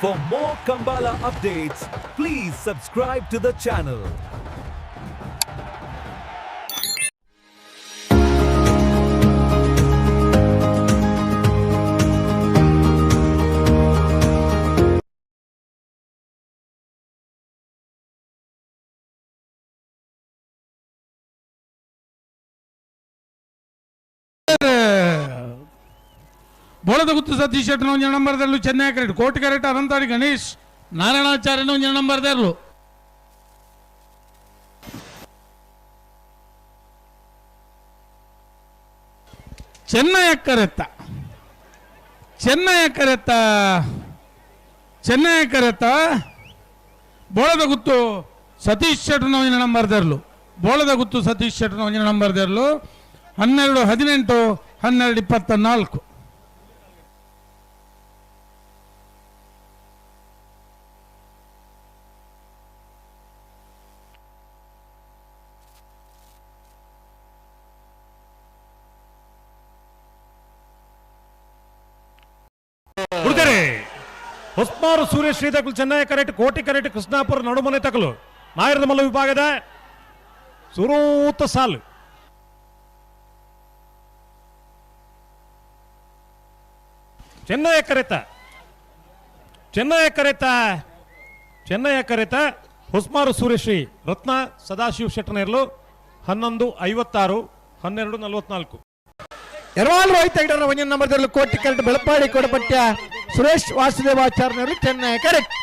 For more Kambala updates, please subscribe to the channel. ಬೋಳದ ಗುತ್ತು ಸತೀಶ್ ಶೆಟ್ಟನ ಒಂಜನ ನಂಬರ್ದಲ್ಲೂ ಚೆನ್ನೈ ಕರೆಟ್ ಕೋಟಿ ಕರೆಟ್ ಅನಂತಾಡಿ ಗಣೇಶ್. ನಾರಾಯಣಾಚಾರ್ಯನ ಒಂಜನ ನಂಬರ್ದಲ್ಲೂ ಚೆನ್ನೈ ಕರೆತ್ತ ಚೆನ್ನೈ ಕರೆತ್ತ ಚೆನ್ನೈ ಕರೆತ್ತ ಬೋಳದ ಗುತ್ತು ಸತೀಶ್ ಶೆಟ್ಟನ ಒಂಜನ ನಂಬರ್ದರ್ಲು ಬೋಳದ ಗುತ್ತು ಸತೀಶ್ ಶೆಟ್ಟನ ಒಂಜನ ನಂಬರ್ದರ್ಲು ಹನ್ನೆರಡು ಹದಿನೆಂಟು, ಹನ್ನೆರಡು ಇಪ್ಪತ್ತ ನಾಲ್ಕು ಹೊಸ್ಮಾರು ಸೂರ್ಯ ತಕಲು ಚೆನ್ನೈ ಕರೆಟ್, ಕೋಟಿ ಕರೆಟ್, ಕೃಷ್ಣಾಪುರ ನಡುಮನೆ ತಕಲು. ನಾಯರದ ಮಲ್ಲ ವಿಭಾಗದ ಸುರೂತ ಸಾಲು. ಚೆನ್ನೈ ಕರೆತ. ಚೆನ್ನೈ ಕರೆತ. ಚೆನ್ನೈ ಕರೆತ. ಹೊಸ್ಮಾರು ಸೂರ್ಯಶ್ರೀ ರತ್ನ ಸದಾಶಿವ ಶೆಟ್ಟನೇರ್ಲು ಹನ್ನೊಂದು ಐವತ್ತಾರು, ಹನ್ನೆರಡು ನಲವತ್ನಾಲ್ಕು. ಎರವಾಲ್ ರೋಹಿತ್ ಐಡರ್ ನಂಬರ್ದಲ್ಲಿ ಕೋಟಿ ಕರೆಟ್ ಬೆಳಪಾಡಿ ಕೊಡಪಟ್ಟ ಸುರೇಶ್ ವಾಸುದೇವಾಚಾರ್ಯರು ಚೆನ್ನೈ ಕರೆಕ್ಟ್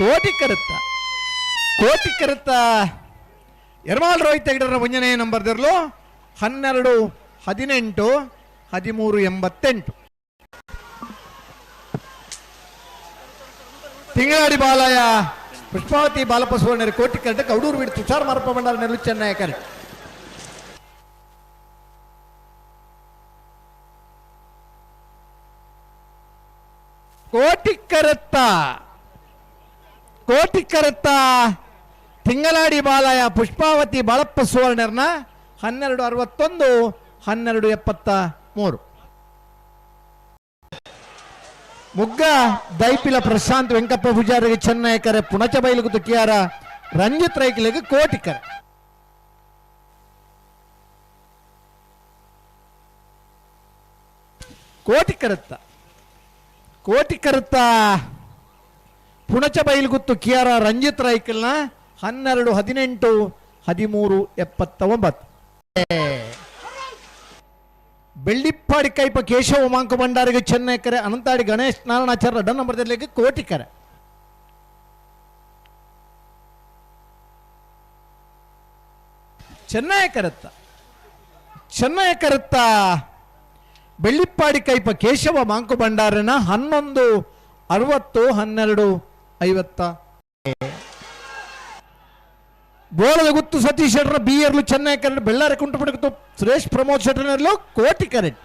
ಕೋಟಿ ಕರುತ್ತ ಕೋಟಿ ಕರುತ್ತ ಎರವಾಳು ರೋಹಿತ್ ಐಡರ್ ಒಂಜನೇ ನಂಬರ್ದರ್ಲು? ಹನ್ನೆರಡು, ಹದಿನೆಂಟು, ಹದಿಮೂರು, ಎಂಬತ್ತೆಂಟು. ತಿಂಗಳಾಡಿ ಬಾಲಯ ಪುಷ್ಪಾವತಿ ಬಾಲಪಸುವಣ್ಣರು ಕೋಟಿ ಕರೆಕ್ಟ್ ಕೌಡೂರು ಬಿಡು ತುಷಾರ್ ಮಾರಪ್ಪ ಭಂಡಾರ ನೆರಳು ಚೆನ್ನೈ ಕರೆಕ್ಟ್ ಕೋಟಿ ಕೋಟಿಕ್ಕರತ್ತ ಕೋಟಿ ಕರತ್ತ. ತಿಂಗಳಾಡಿ ಬಾಲಯ ಪುಷ್ಪಾವತಿ ಬಾಳಪ್ಪ ಸುವರ್ಣರ್ನ ಹನ್ನೆರಡು ಅರವತ್ತೊಂದು, ಹನ್ನೆರಡು ಎಪ್ಪತ್ತ ಮೂರು ಮುಗ್ಗ, ದೈಪಿಲ ಪ್ರಶಾಂತ್ ವೆಂಕಪ್ಪ ಪೂಜಾರಿಗೆ ಚೆನ್ನೈಕರೆ ಪುಣಚ ಬೈಲುಗು ತುಕಿಯಾರ ರಂಜಿತ್ ರೈಕಿಲಿಗೆ ಕೋಟಿಕರ ಕೋಟಿಕರತ್ತ ಕೋಟಿಕರತ್ತ ಪುಣಚ ಬೈಲ್ಗುತ್ತು ಕಿಯಾರ ರಂಜಿತ್ ರೈಕಲ್ನ ಹನ್ನೆರಡು ಹದಿನೆಂಟು ಹದಿಮೂರು ಎಪ್ಪತ್ತ ಒಂಬತ್ತು ಬೆಳ್ಳಿಪ್ಪಾಡಿ ಕೈಪ ಕೇಶವ ಮಾಂಕು ಭಂಡಾರಿಗೆ ಚೆನ್ನೈಕರೆ ಅನಂತಾಡಿ ಗಣೇಶ್ ನಾರಾಯಣಾಚಾರ್ಯ ಡನ್ ನಂಬರ್ದಲ್ಲಿಗೆ ಕೋಟಿಕರೆ ಚೆನ್ನೈ ಕರತ್ತ? ಚೆನ್ನೈ ಕರತ್ತ? ಬೆಳ್ಳಿಪ್ಪಾಡಿ ಕೈಪ ಕೇಶವ ಮಾಂಕು ಭಂಡಾರನ ಹನ್ನೊಂದು ಅರವತ್ತು ಹನ್ನೆರಡು ಐವತ್ತ. ಬೋಳದ ಗುತ್ತು ಸತೀಶ್ ಶೆಟ್ಟರ ಬಿ ಎರ್ಲು ಚೆನ್ನೈ ಕರೆಕ್ಟ್ ಬೆಳ್ಳಾರಿ ಕುಂಟು ಸುರೇಶ್ ಪ್ರಮೋದ್ ಶೆಟ್ರನರ್ಲು ಕೋಟಿ ಕರೆಕ್ಟ್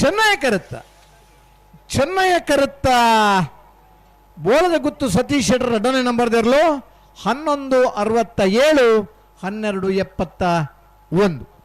ಚೆನ್ನೈ ಕರೆತ್ತ ಚೆನ್ನೈ ಕರೆತ್ತ ಬೋಳದ ಗುತ್ತು ಸತೀಶ್ ಶೆಟ್ಟರ್ ಎರಡನೇ ನಂಬರ್ದಿರಲು ಹನ್ನೊಂದು ಅರವತ್ತ ಏಳು. ಹನ್ನೆರಡು ಎಪ್ಪತ್ತ ಒಂದು.